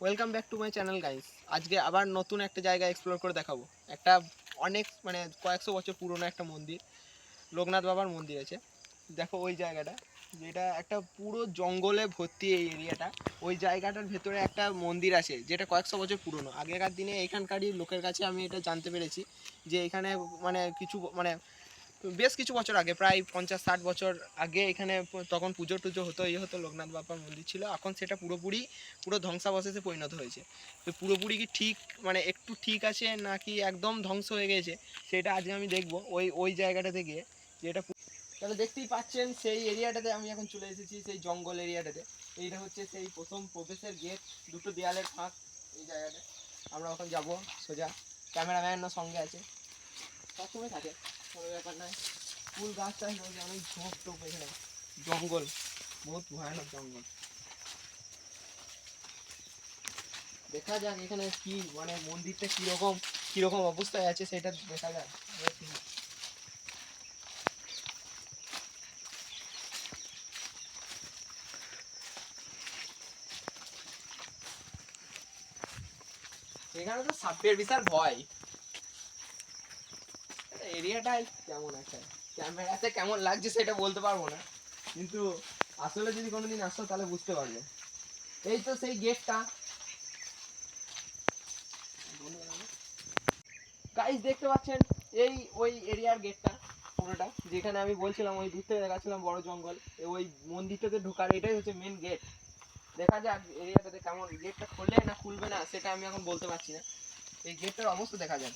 Welcome back to my channel guys আজকে আবার নতুন একটা জায়গা এক্সপ্লোর করে দেখাবো। একটা অনেক মানে কয়েকশো বছর পুরনো একটা মন্দির, লোকনাথ বাবার মন্দির আছে। দেখো ওই জায়গাটা, যেটা একটা পুরো জঙ্গলে ভর্তি এই এরিয়াটা ওই জায়গাটার ভেতরে একটা মন্দির আছে, যেটা কয়েকশো বছর পুরনো। আগেকার দিনে এখানকারই লোকের কাছে আমি এটা জানতে পেরেছি যে এখানে মানে কিছু মানে বেশ কিছু বছর আগে, প্রায় পঞ্চাশ ষাট বছর আগে এখানে তখন পুজো টুজো হতো ইয়ে হতো, লোকনাথ বাবার মন্দির ছিল। এখন সেটা পুরোপুরি, পুরো ধ্বংসাবশেষে পরিণত হয়েছে। তো পুরোপুরি কি ঠিক মানে একটু ঠিক আছে নাকি একদম ধ্বংস হয়ে গেছে, সেটা আজকে আমি দেখব। ওই ওই জায়গাটাতে গিয়ে যেটা তাহলে দেখতেই পাচ্ছেন, সেই এরিয়াটাতে আমি এখন চলে এসেছি, সেই জঙ্গল এরিয়াটাতে। এইটা হচ্ছে সেই প্রথম প্রবেশের গেট, দুটো দেয়ালের ফাঁক এই জায়গাটা আমরা ওখানে যাব সোজা। ক্যামেরাম্যানও সঙ্গে আছে। সবসময় থাকে। ফুল গাছ টাছ রয়েছে অনেক ঝোপ টোপ এখানে। জঙ্গল, বহুত ভয়ানক জঙ্গল। দেখা যাক এখানে কি মানে মন্দিরটা কীরকম কীরকম অবস্থায় আছে সেটা দেখা যাক। এখানে তো সাপের বিশাল ভয়। এরিয়াটাই কেমন একটা। ক্যামেরাতে কেমন লাগছে সেটা বলতে পারব না। কিন্তু আসলে যদি কোনোদিন আসো, তাহলে বুঝতে পারবে। এই তো সেই গেটটা গাইস দেখতে পাচ্ছেন? এই ওই এরিয়ার গেটটা পুরোটা। যেখানে আমি বলছিলাম, ওই দূর থেকে দেখাচ্ছিলাম বড় জঙ্গল। ওই মন্দিরটাতে ঢোকার, এটাই হচ্ছে মেন গেট দেখা যাক এরিয়াটাতে কেমন। গেটটা খুললে না খুলবে না, সেটা আমি এখন বলতে পারছি না। এই গেটটার অবস্থা দেখা যাক।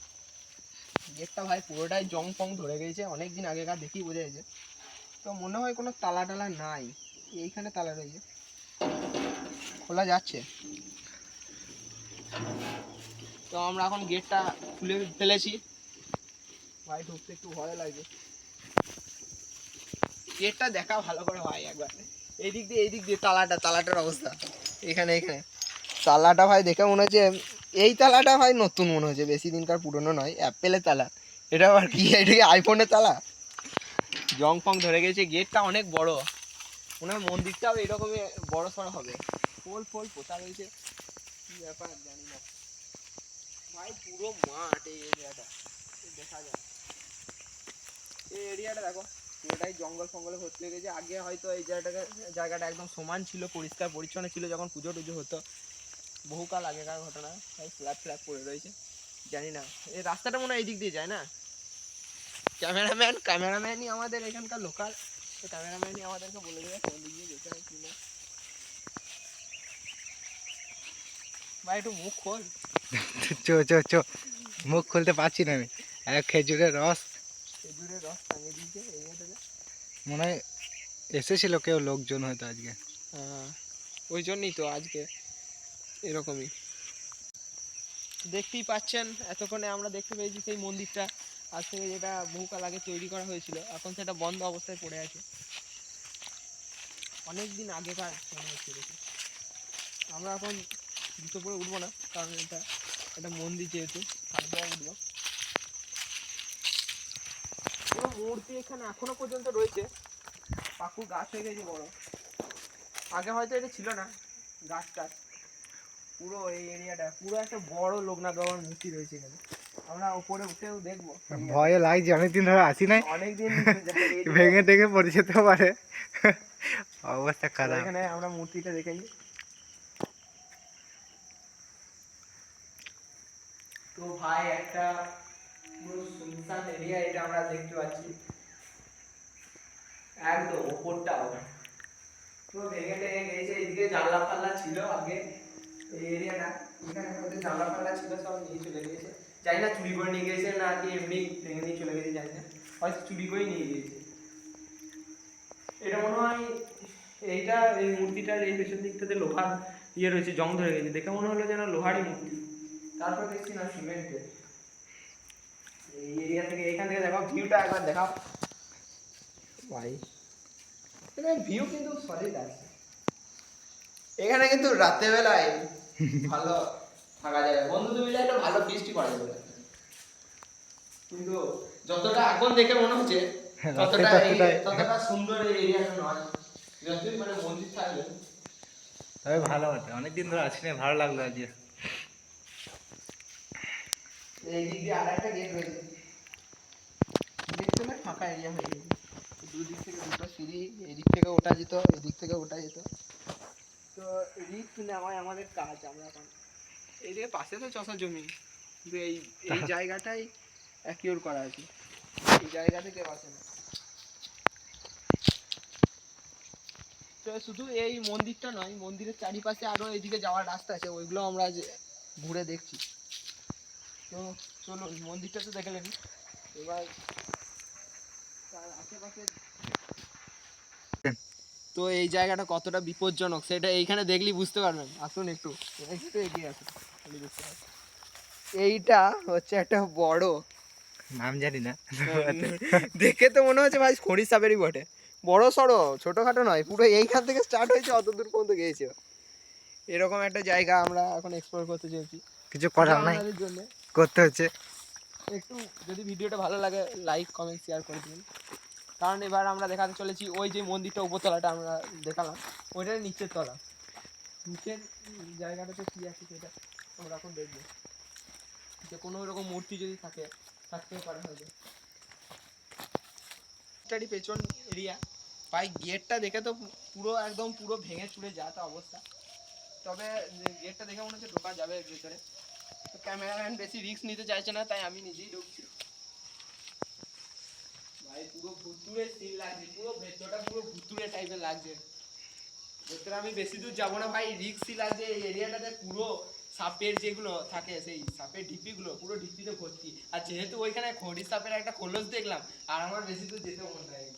গেটটা ভাই পুরোটাই জং ফং ধরে গেছে অনেক দিন আগেকার দেখি বোঝা গেছে তো মনে হয় কোনো তালা টালা নাই, এইখানে তালা রয়েছে। খোলা যাচ্ছে। তো আমরা এখন গেটটা খুলে ফেলেছি। ভাই ঢুকতে একটু ভয় লাগছে গেটটা দেখা ভালো করে ভাই একবার। এই দিক দিয়ে এই দিক দিয়ে তালাটা, তালাটার অবস্থা। এখানে এখানে। তালাটা ভাই দেখে মনে হচ্ছে এই তালাটা ভাই নতুন মনে হচ্ছে বেশি দিনকার পুরনো নয় অ্যাপেলের তালা। এটা আবার কি এটা কি আইফোনের তালা? জং ফং ধরে গেছে গেটটা অনেক বড়। হয় মন্দিরটাও এরকমই বড় সড়ো হবে। পোল ফোল, পোতা রয়েছে। কি ব্যাপার, জানি না। ভাই, পুরো মাঠ এই এরিয়াটা। দেখা যায় এই এরিয়াটা দেখো, পুরোটাই জঙ্গল ফঙ্গলে ভর্তি হয়ে গেছে। আগে হয়তো এই জায়গাটাকে, জায়গাটা একদম সমান ছিল, পরিষ্কার, পরিচ্ছন্ন ছিল যখন পুজো টুজো হতো। বহুকাল আগেকার ঘটনা। তাই ফ্ল্যাপ ফ্ল্যাপ পড়ে রয়েছে। জানি না। এই রাস্তাটা মনে হয় এই দিক দিয়ে যায় না? ক্যামেরাম্যান ক্যামেরাম্যানই আমাদের এখানকার লোকাল তো ক্যামেরাম্যানই আমাদেরকে বলে দেবে কোন দিক দিয়ে যেতে হয় কি না। ভাই একটু মুখ খোল। চো চো চো। মুখ খুলতে পারছি না আমি। এক খেজুরের রস। খেজুরের রস টাঙিয়ে দিয়েছে এইটাতে মনে হয় এসেছিল কেউ লোকজন হয়তো আজকে। হ্যাঁ, ওই জন্যই তো আজকে। এরকমই। দেখতেই পাচ্ছেন, এতক্ষণে আমরা দেখতে পেয়েছি সেই মন্দিরটা, আজ থেকে যেটা বহুকাল আগে তৈরি করা হয়েছিল, এখন সেটা বন্ধ অবস্থায় পড়ে আছে। অনেক দিন আগেকার আমরা এখন জুতো পরে উঠবো না, কারণ এটা একটা মন্দির যেহেতু উঠবো। পুরো মূর্তি এখানে এখনও পর্যন্ত রয়েছে। পাকু গাছ হয়ে গেছে বড়। আগে হয়তো এটা ছিল না, গাছ টাছ। পুরো এই এরিয়াটা পুরো একটা বড় লোকনাথ বাবার মূর্তি রয়েছে এখানে। আমরা উপরে উঠেও দেখব। ভয়ে লাগছে অনেকদিন ধরে আসি নাই। অনেকদিন ভেঙে টেঙে পড়ে যেতে পারে। অবস্থা খারাপ। এখানে আমরা মূর্তিটা দেখে নিই তো ভাই একটা পুরো সুনসান এরিয়া এটা আমরা দেখতে পাচ্ছি। একদম ওপরটাও। পুরো ভেঙে টেঙে গেছে এদিকে জানলা ফাল্লা ছিল আগে। এই এরিয়াটা, এখানে মধ্যে জানলা ছিল, সব নিয়ে চলে গেছে জানি না চুরি করে নিয়ে গেছে না কি এমনি ভেঙে নিয়ে চলে গেছে, জানি না। হয়তো চুরি করে নিয়ে গিয়েছে। এটা মনে হয় এইটা, এই মূর্তিটার এই পেছন দিকটাতে লোহার ইয়ে রয়েছে, জং ধরে গেছে। দেখে মনে হলো যেন লোহারই মূর্তি। তারপর দেখছি না, সিমেন্টের। এই এরিয়া থেকে এখান থেকে দেখো, ভিউটা একবার দেখাও। ভাই এখানে ভিউ কিন্তু সলিড আছে। এখানে কিন্তু রাতের বেলায় ভালো থাকা যাবে বন্ধুদের মিলে একটা ভালো ফিস্টি করা যাবে কিন্তু যতটা এখন দেখে মনে হচ্ছে ততটা এই- ততটা সুন্দর এই এরিয়াটা নয়। যতই মানে মন্দির থাকবে তবে ভালো হতো অনেকদিন ধরে আছি না ভালো লাগল আজকে এই দিক দিয়ে আর একটা গেট রয়েছে। দেখতে না ফাঁকা এরিয়া হয়ে গেছে। দুদিক থেকে দুটো সিঁড়ি এদিক থেকে ওঠা যেত এদিক থেকে ওঠা যেত। তো রিস্ক নেওয়াই আমাদের কাজ আমরা এখন। এইদিকে পাশে তো চষা জমি কিন্তু এই এই জায়গাটাই অ্যাকিওর করা আছে। এই জায়গা থেকে বাঁচে না। তো শুধু এই মন্দিরটা নয় মন্দিরের চারিপাশে আরও এইদিকে যাওয়ার রাস্তা আছে ওইগুলো আমরা যে ঘুরে দেখছি। তো চলুন মন্দিরটা তো দেখলেন এবার তার আশেপাশে তো এই জায়গাটা কতটা বিপজ্জনক সেটা এইখানে দেখলেই বুঝতে পারবেন। আসুন একটু একটু এগিয়ে আসুন। এইটা হচ্ছে একটা বড় নাম জানি না। দেখে তো মনে হচ্ছে ভাই খড়ি সাপেরই বটে। বড় সড়ো ছোটোখাটো নয় পুরো এইখান থেকে স্টার্ট হয়েছে অত দূর পর্যন্ত গিয়েছে। এরকম একটা জায়গা আমরা এখন এক্সপ্লোর করতে চলছি। কিছু করার নাই। করতে হচ্ছে। একটু যদি ভিডিওটা ভালো লাগে লাইক কমেন্ট শেয়ার করে দিন কারণ এবার আমরা দেখাতে চলেছি ওই যে মন্দিরটা উপরতলাটা আমরা দেখালাম। ওইটার নিচের তলা। নিচের জায়গাটাতে কী আছে সেটা আমরা এখন দেখব। যে কোনো রকম মূর্তি যদি থাকে, থাকতেও পারে হয়তো। এটারই পেছন এরিয়া ভাই গেটটা দেখে তো পুরো একদম পুরো ভেঙে চুড়ে যা অবস্থা। তবে গেটটা দেখে মনে হচ্ছে ঢোকা যাবে ভেতরে। তো ক্যামেরাম্যান বেশি রিস্ক নিতে চাইছে না, তাই আমি নিজেই ঢুকছি। ভাই পুরো ভুতুরে সিন লাগছে পুরো ভেতরটা পুরো ভুতুরে টাইপের লাগছে। ভেতরে আমি বেশি দূর যাব না ভাই রিক্সই লাগছে এই এরিয়াটাতে পুরো সাপের যেগুলো থাকে সেই সাপের ঢিপিগুলো পুরো ঢিপিতে ভর্তি। আর যেহেতু ওইখানে খড়ি সাপের একটা খোলস দেখলাম আর আমার বেশি দূর যেতে মন হয়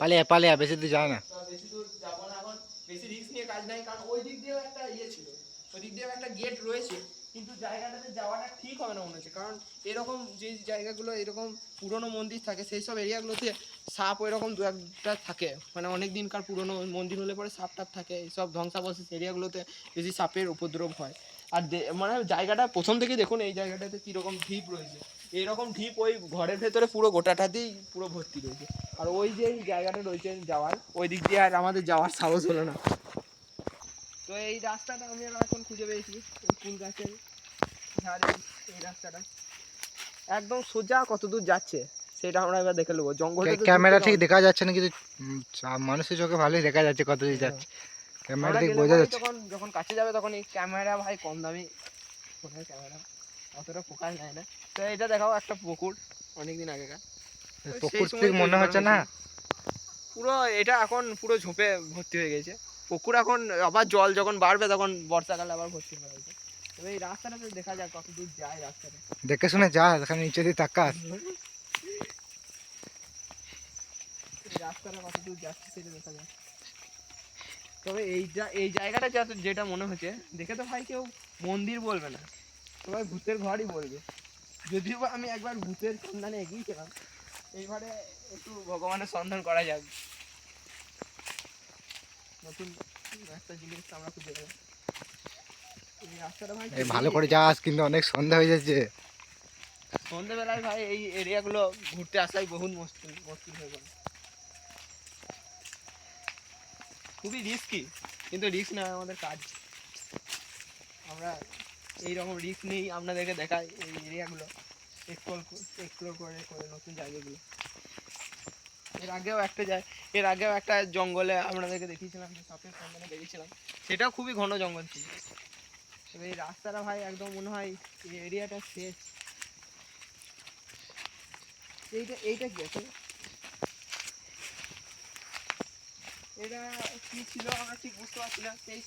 পালিয়া পালিয়া বেশি দূর যায় না। বেশি দূর যাব না এখন বেশি রিস্ক নিয়ে কাজ নাই কারণ ওই দিক দিয়েও একটা ইয়ে ছিল। ওই দিক দিয়েও একটা গেট রয়েছে। কিন্তু জায়গাটাতে যাওয়াটা ঠিক হবে না মনে হচ্ছে। কারণ এরকম যে জায়গাগুলো, এরকম পুরনো মন্দির থাকে, সেই সব এরিয়াগুলোতে সাপ ওইরকম দু একটা থাকে। মানে অনেক দিনকার পুরনো মন্দির হলে পরে সাপ টাপ থাকে। এইসব ধ্বংসাবশেষ এরিয়াগুলোতে বেশি সাপের উপদ্রব হয়। আর মানে জায়গাটা প্রথম থেকে দেখুন, এই জায়গাটাতে কীরকম ঢিপ রয়েছে। এইরকম ঢিপ ওই ঘরের ভেতরে পুরো গোটাটাতেই পুরো ভর্তি রয়েছে। আর ওই যে জায়গাটা রয়েছে যাওয়ার, ওই দিক দিয়ে আর আমাদের যাওয়ার সাহস হলো না। এই রাস্তাটা আমি এখন খুঁজে পেয়েছি এই ফুল গাছের ধারে এই রাস্তাটা। একদম সোজা কত দূর যাচ্ছে সেটা আমরা এবার দেখে নেব। জঙ্গল ক্যামেরা ঠিক দেখা যাচ্ছে না কিন্তু মানুষের চোখে ভালোই দেখা যাচ্ছে কত দূর যাচ্ছে। ক্যামেরা ঠিক বোঝা যাচ্ছে। তখন যখন কাছে যাবে তখন এই ক্যামেরা ভাই কম দামি। ফোনের ক্যামেরা? অতটা ফোকাস নেয় না। তো এটা দেখাও একটা পুকুর অনেকদিন আগেকার। পুকুর ঠিক মনে হচ্ছে না। পুরো এটা এখন পুরো ঝোপে ভর্তি হয়ে গেছে। পুকুর এখন আবার জল যখন বাড়বে তখন বর্ষাকালে আবার ভর্তি হয়ে গেছে তবে এই রাস্তাটাতে দেখা যাক কত দূর যায় রাস্তাটা। দেখে শুনে যা এখানে নিচে দিয়ে তাকাস এই রাস্তাটা কত দূর যাচ্ছে সেটা দেখা যাক। তবে এইটা এই জায়গাটা যা- যেটা মনে হচ্ছে দেখে তো ভাই কেউ মন্দির বলবে না। সবাই ভূতের ঘরই বলবে। যদিও বা আমি একবার ভূতের সন্ধানে এগিয়েছিলাম এইবারে একটু ভগবানের সন্ধান করা যাক। নতুন একটা জিনিস আমরা খুঁজে পেলাম এই রাস্তাটা ভাই ভালো করে যাস কিন্তু অনেক সন্ধ্যা হয়ে যাচ্ছে। সন্ধ্যেবেলায় ভাই এই এরিয়াগুলো ঘুরতে আসাই বহুত মুশকিল মুশকিল হয়ে পড়ে খুবই রিস্কি কিন্তু রিস্ক না আমাদের কাজ। আমরা এই রকম রিস্ক নেই আপনাদেরকে দেখাই এই এরিয়াগুলো। এক্সপ্লোর এক্সপ্লোর করে করে নতুন জায়গাগুলো। এর আগেও একটা যায় এর আগেও একটা জঙ্গলে আপনাদেরকে দেখিয়েছিলাম যে সাপের সন্ধানে দেখেছিলাম সেটাও খুবই ঘন জঙ্গল ছিল। তবে এই রাস্তাটা ভাই একদম মনে হয় এই এরিয়াটা শেষ। এইটা এইটা কি আছে? এটা কি ছিল আমরা ঠিক বুঝতে পারছি না সেই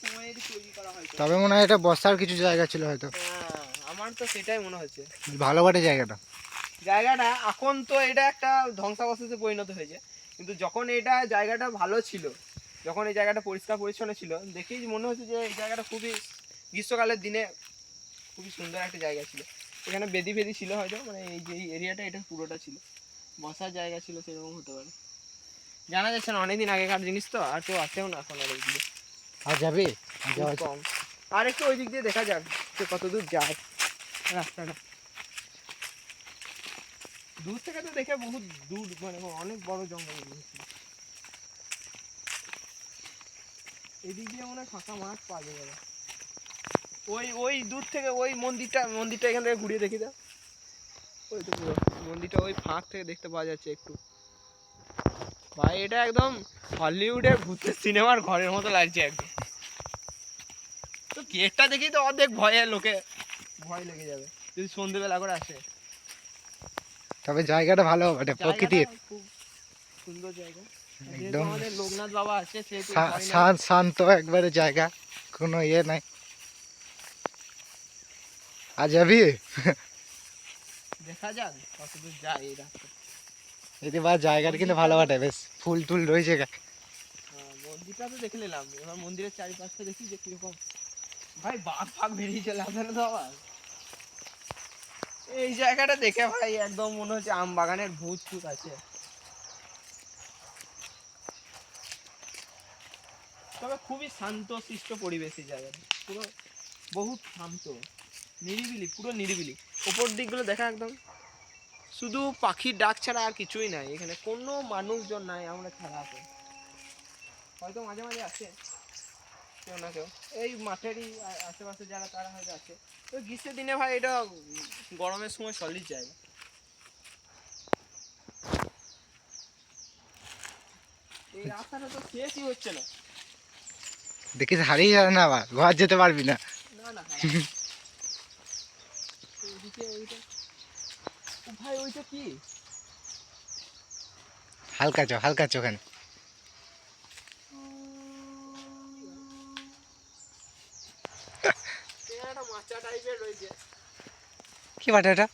তৈরি করা তবে মনে হয় এটা বসার কিছু জায়গা ছিল হয়তো। হ্যাঁ আমার তো সেটাই মনে হচ্ছে। ভালো বটে জায়গাটা। জায়গাটা এখন তো এটা একটা ধ্বংসাবশেষে পরিণত হয়েছে। কিন্তু যখন এটা জায়গাটা ভালো ছিল যখন এই জায়গাটা পরিষ্কার পরিচ্ছন্ন ছিল দেখেই মনে হচ্ছে যে এই জায়গাটা খুবই গ্রীষ্মকালের দিনে খুবই সুন্দর একটা জায়গা ছিল। এখানে বেদি ফেদি ছিল হয়তো মানে এই যে এরিয়াটা এটা পুরোটা ছিল। বসার জায়গা ছিল সেরকম হতে পারে। জানা যাচ্ছে না অনেকদিন আগেকার জিনিস তো আর কেউ আসেও না এখন আর ওই দিকে। আর যাবে? কম। আর একটু ওই দিক দিয়ে দেখা যাক যে কত দূর যায়। রাস্তাটা। দূর থেকে তো দেখে বহুত দূর মানে অনেক বড় জঙ্গল এদিক দিয়ে মনে হয় ফাঁকা মাঠ পাওয়া যাবে ওই ওই দূর থেকে ওই মন্দিরটা মন্দিরটা এখান থেকে ঘুরিয়ে দেখি দাও। ওই তো পুরো মন্দিরটা ওই ফাঁক থেকে দেখতে পাওয়া যাচ্ছে একটু। ভাই, এটা একদম হলিউডের ভূতের সিনেমার ঘরের মতো লাগছে একদম। তো গেটটা দেখি তো অর্ধেক ভয়ে লোকে, ভয় লেগে যাবে। যদি সন্ধ্যেবেলা করে আসে। তবে জায়গাটা ভালো বটে প্রকৃতির। সুন্দর জায়গা। একদম। লোকনাথ বাবা আছে সেহেতু শা- ভয় নাই। শান্ত শান্ত একবারে জায়গা কোনো ইয়ে নাই। আজ যাবি? দেখা যাক কতদূর যায় এই রাস্তা। এতে বা জায়গাটা কিন্তু ভালো বটে বেশ ফুল টুল রয়েছে। হ্যাঁ, মন্দিরটা তো দেখে নিলাম। এবার মন্দিরের চারিপাশটা দেখি যে কীরকম। ভাই বাঘ ফাঘ বেরিয়ে চলে তো আবার? এই জায়গাটা দেখে ভাই একদম মনে হচ্ছে আম বাগানের ভূত ফুত আছে। তবে খুবই শান্ত শিষ্ট পরিবেশ এই জায়গাটা। পুরো বহুত শান্ত, নিরিবিলি, পুরো নিরিবিলি। ওপর দিকগুলো দেখা একদম। শুধু পাখির ডাক ছাড়া আর কিছুই নাই, এখানে কোনো মানুষজন নাই, আমরা ছাড়া আছে। হয়তো মাঝে মাঝে আছে। কেউ না কেউ এই মাঠেরই আশেপাশে যারা তারা হয়তো আছে। তো গ্রীষ্মের দিনে ভাই এটা গরমের সময় সলিড জায়গা। এই রাস্তাটা তো শেষই হচ্ছে না। দেখিস হারিয়ে যাবে না আবার ঘর যেতে পারবি না। না না ও ভাই ওইটা কি? হালকা চো হালকা চো ওখানে। এখানে টাইপের রয়েছে। কি বাটে এটা?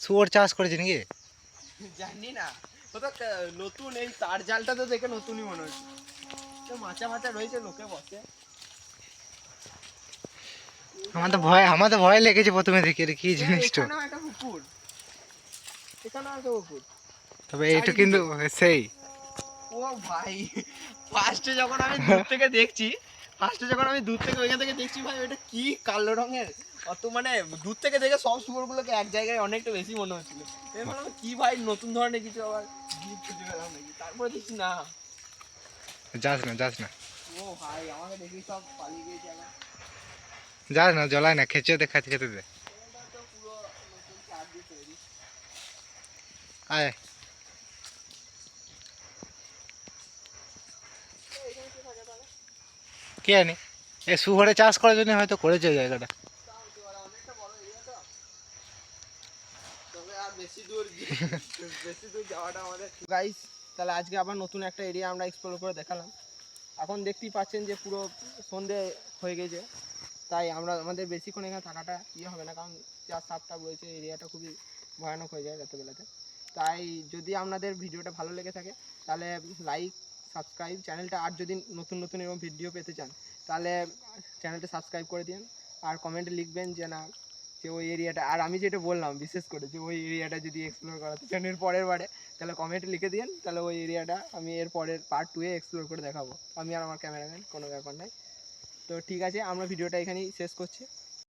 শুয়োর চাষ করেছে নাকি? জানি না। ও তো কা- নতুন এই তার জালটা তো দেখে নতুনই মনে হচ্ছে। তো মাচা মাচা রয়েছে লোকে বসে। আমার তো ভয় আমার তো ভয় লেগেছে প্রথমে দেখে কি এই জিনিস তো এখানেও একটা এখানেও একটা পুকুর। তবে এটা কিন্তু সেই। ও ভাই ফার্স্টে যখন আমি দূর থেকে দেখছি ফার্স্টে যখন আমি দূর থেকে ওইখান থেকে দেখছি ভাই ওটা কি কালো রঙের? অত মানে দূর থেকে দেখে সব শুয়োরগুলোকে এক জায়গায় অনেকটা বেশি মনে হচ্ছিল। এর মানে কি ভাই নতুন ধরনের কিছু আবার? জীব খুঁজে পেলাম নাকি? তারপরে দেখছি না। যাস না যাস না। ও ভাই আমাকে দেখি সব পালিয়ে গিয়েছে আবার। যাস না জ্বলায় না খেচে দে খেতে খেতে দে আয় তো এখানে কি জানি? এ শুয়োরে চাষ করার জন্য হয়তো করেছে জায়গাটা। গাইস তাহলে আজকে আবার নতুন একটা এরিয়া আমরা এক্সপ্লোর করে দেখালাম। এখন দেখতেই পাচ্ছেন যে পুরো সন্ধে হয়ে গেছে। তাই আমরা, আমাদের বেশিক্ষণ এখানে থাকাটা ইয়ে হবে না, কারণ যা সাপটাপ রয়েছে এরিয়াটা খুবই ভয়ানক হয়ে যায় রাতেবেলাতে তাই যদি আপনাদের ভিডিওটা ভালো লেগে থাকে, তাহলে লাইক সাবস্ক্রাইব চ্যানেলটা আর যদি নতুন নতুন এরকম ভিডিও পেতে চান, তাহলে চ্যানেলটা সাবস্ক্রাইব করে দিন। আর কমেন্টে লিখবেন যে, না, যে ওই এরিয়াটা আর আমি যেটা বললাম, বিশেষ করে যে ওই এরিয়াটা যদি এক্সপ্লোর করাতে চান এর পরের বারে, তাহলে কমেন্টে লিখে দিন, তাহলে ওই এরিয়াটা আমি এর পরের পার্ট টুয়ে এক্সপ্লোর করে দেখাবো। আমি আর আমার ক্যামেরাম্যান কোনো ব্যাপার নাই। তো ঠিক আছে, আমরা ভিডিওটা এখানেই শেষ করছি।